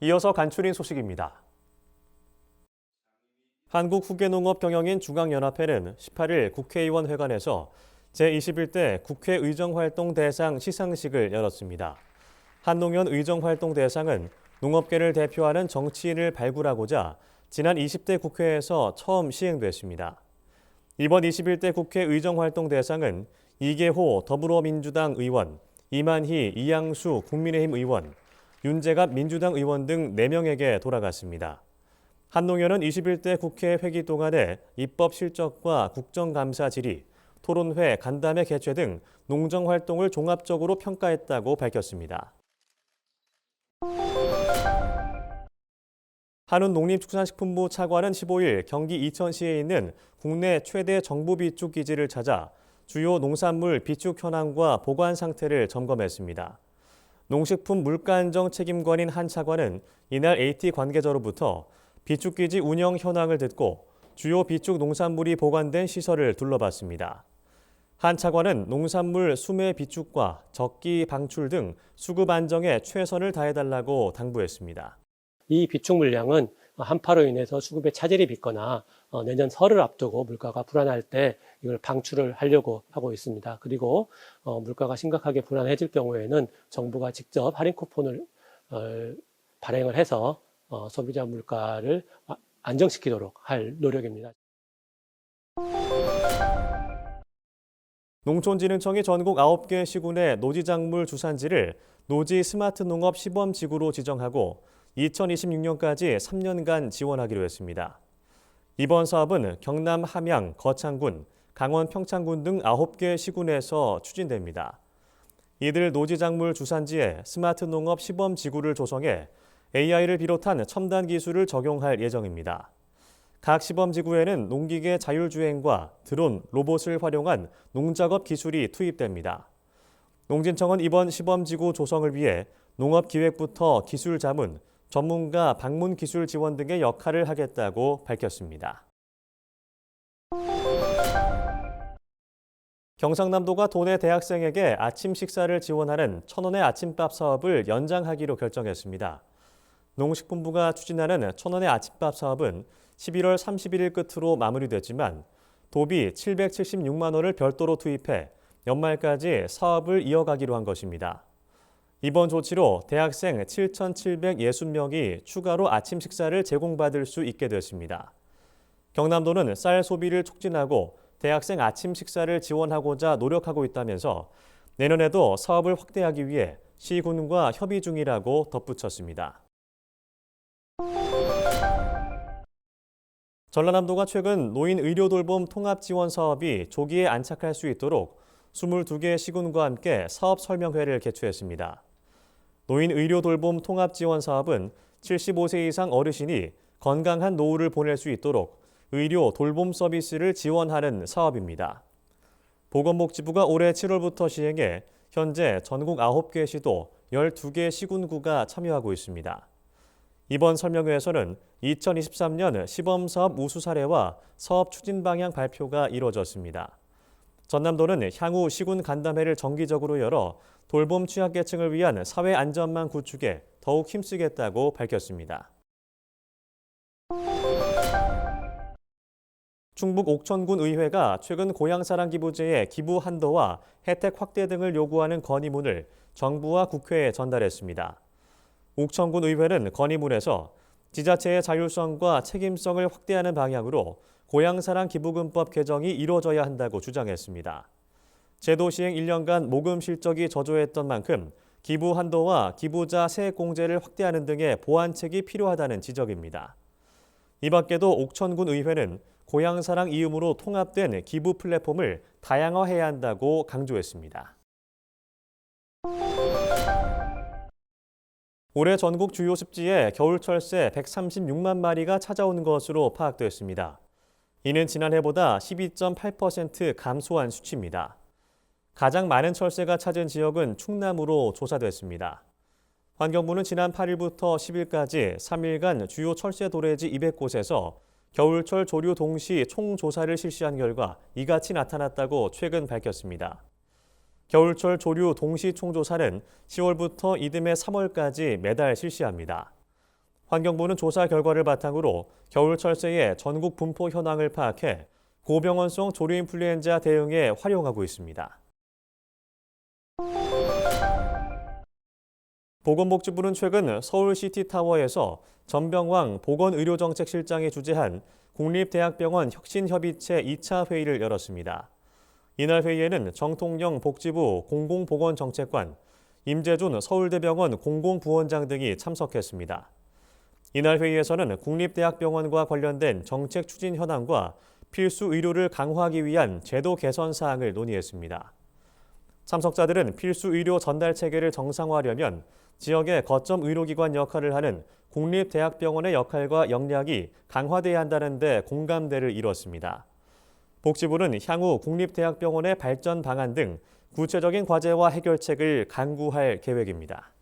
이어서 간추린 소식입니다. 한국후계농업경영인 중앙연합회는 18일 국회의원 회관에서 제21대 국회 의정활동 대상 시상식을 열었습니다. 한농연 의정활동 대상은 농업계를 대표하는 정치인을 발굴하고자 지난 20대 국회에서 처음 시행됐습니다. 이번 21대 국회 의정활동 대상은 이계호 더불어민주당 의원, 이만희 이양수 국민의힘 의원, 윤재갑 민주당 의원 등 4명에게 돌아갔습니다. 한농연은 21대 국회 회기 동안의 입법 실적과 국정감사 질의, 토론회, 간담회 개최 등 농정 활동을 종합적으로 평가했다고 밝혔습니다. 한은농림축산식품부 차관은 15일 경기 이천시에 있는 국내 최대 정부 비축 기지를 찾아 주요 농산물 비축 현황과 보관 상태를 점검했습니다. 농식품 물가안정 책임관인 한 차관은 이날 AT 관계자로부터 비축기지 운영 현황을 듣고 주요 비축 농산물이 보관된 시설을 둘러봤습니다. 한 차관은 농산물 수매 비축과 적기 방출 등 수급 안정에 최선을 다해달라고 당부했습니다. 이 비축 물량은 한파로 인해서 수급에 차질이 빚거나 어, 내년 설을 앞두고 물가가 불안할 때 이걸 방출을 하려고 하고 있습니다. 그리고 어, 물가가 심각하게 불안해질 경우에는 정부가 직접 할인 쿠폰을 어, 발행을 해서 어, 소비자 물가를 아- 안정시키도록 할 노력입니다. 농촌진흥청이 전국 9개 시군의 노지작물 주산지를 노지 스마트 농업 시범 지구로 지정하고 2026년까지 3년간 지원하기로 했습니다. 이번 사업은 경남 함양, 거창군, 강원 평창군 등 9개 시군에서 추진됩니다. 이들 노지작물 주산지에 스마트 농업 시범 지구를 조성해 AI를 비롯한 첨단 기술을 적용할 예정입니다. 각 시범 지구에는 농기계 자율주행과 드론, 로봇을 활용한 농작업 기술이 투입됩니다. 농진청은 이번 시범 지구 조성을 위해 농업기획부터 기술 자문, 전문가 방문 기술 지원 등의 역할을 하겠다고 밝혔습니다. 경상남도가 도내 대학생에게 아침 식사를 지원하는 천원의 아침밥 사업을 연장하기로 결정했습니다. 농식품부가 추진하는 천원의 아침밥 사업은 11월 31일 끝으로 마무리됐지만 도비 776만 원을 별도로 투입해 연말까지 사업을 이어가기로 한 것입니다. 이번 조치로 대학생 7,760명이 추가로 아침 식사를 제공받을 수 있게 됐습니다. 경남도는 쌀 소비를 촉진하고 대학생 아침 식사를 지원하고자 노력하고 있다면서 내년에도 사업을 확대하기 위해 시군과 협의 중이라고 덧붙였습니다. 전라남도가 최근 노인 의료 돌봄 통합 지원 사업이 조기에 안착할 수 있도록 22개 시군과 함께 사업 설명회를 개최했습니다. 노인 의료 돌봄 통합 지원 사업은 75세 이상 어르신이 건강한 노후를 보낼 수 있도록 의료 돌봄 서비스를 지원하는 사업입니다. 보건복지부가 올해 7월부터 시행해 현재 전국 9개 시도 12개 시군구가 참여하고 있습니다. 이번 설명회에서는 2023년 시범사업 우수 사례와 사업 추진 방향 발표가 이뤄졌습니다. 전남도는 향후 시군 간담회를 정기적으로 열어 돌봄 취약계층을 위한 사회 안전망 구축에 더욱 힘쓰겠다고 밝혔습니다. 충북 옥천군 의회가 최근 고향사랑 기부제의 기부 한도와 혜택 확대 등을 요구하는 건의문을 정부와 국회에 전달했습니다. 옥천군 의회는 건의문에서 지자체의 자율성과 책임성을 확대하는 방향으로 고향사랑 기부금법 개정이 이루어져야 한다고 주장했습니다. 제도 시행 1년간 모금 실적이 저조했던 만큼 기부 한도와 기부자 세액 공제를 확대하는 등의 보완책이 필요하다는 지적입니다. 이 밖에도 옥천군 의회는 고향사랑 이음으로 통합된 기부 플랫폼을 다양화해야 한다고 강조했습니다. 올해 전국 주요 습지에 겨울철새 136만 마리가 찾아온 것으로 파악됐습니다. 이는 지난해보다 12.8% 감소한 수치입니다. 가장 많은 철새가 찾은 지역은 충남으로 조사됐습니다. 환경부는 지난 8일부터 10일까지 3일간 주요 철새 도래지 200곳에서 겨울철 조류 동시 총조사를 실시한 결과 이같이 나타났다고 최근 밝혔습니다. 겨울철 조류 동시 총조사는 10월부터 이듬해 3월까지 매달 실시합니다. 환경부는 조사 결과를 바탕으로 겨울철새의 전국 분포 현황을 파악해 고병원성 조류인플루엔자 대응에 활용하고 있습니다. 보건복지부는 최근 서울시티타워에서 전병왕 보건의료정책실장이 주재한 국립대학병원 혁신협의체 2차 회의를 열었습니다. 이날 회의에는 정통영 복지부 공공보건정책관, 임재준 서울대병원 공공부원장 등이 참석했습니다. 이날 회의에서는 국립대학병원과 관련된 정책 추진 현황과 필수 의료를 강화하기 위한 제도 개선 사항을 논의했습니다. 참석자들은 필수 의료 전달 체계를 정상화하려면 지역의 거점 의료기관 역할을 하는 국립대학병원의 역할과 역량이 강화돼야 한다는 데 공감대를 이뤘습니다. 복지부는 향후 국립대학병원의 발전 방안 등 구체적인 과제와 해결책을 강구할 계획입니다.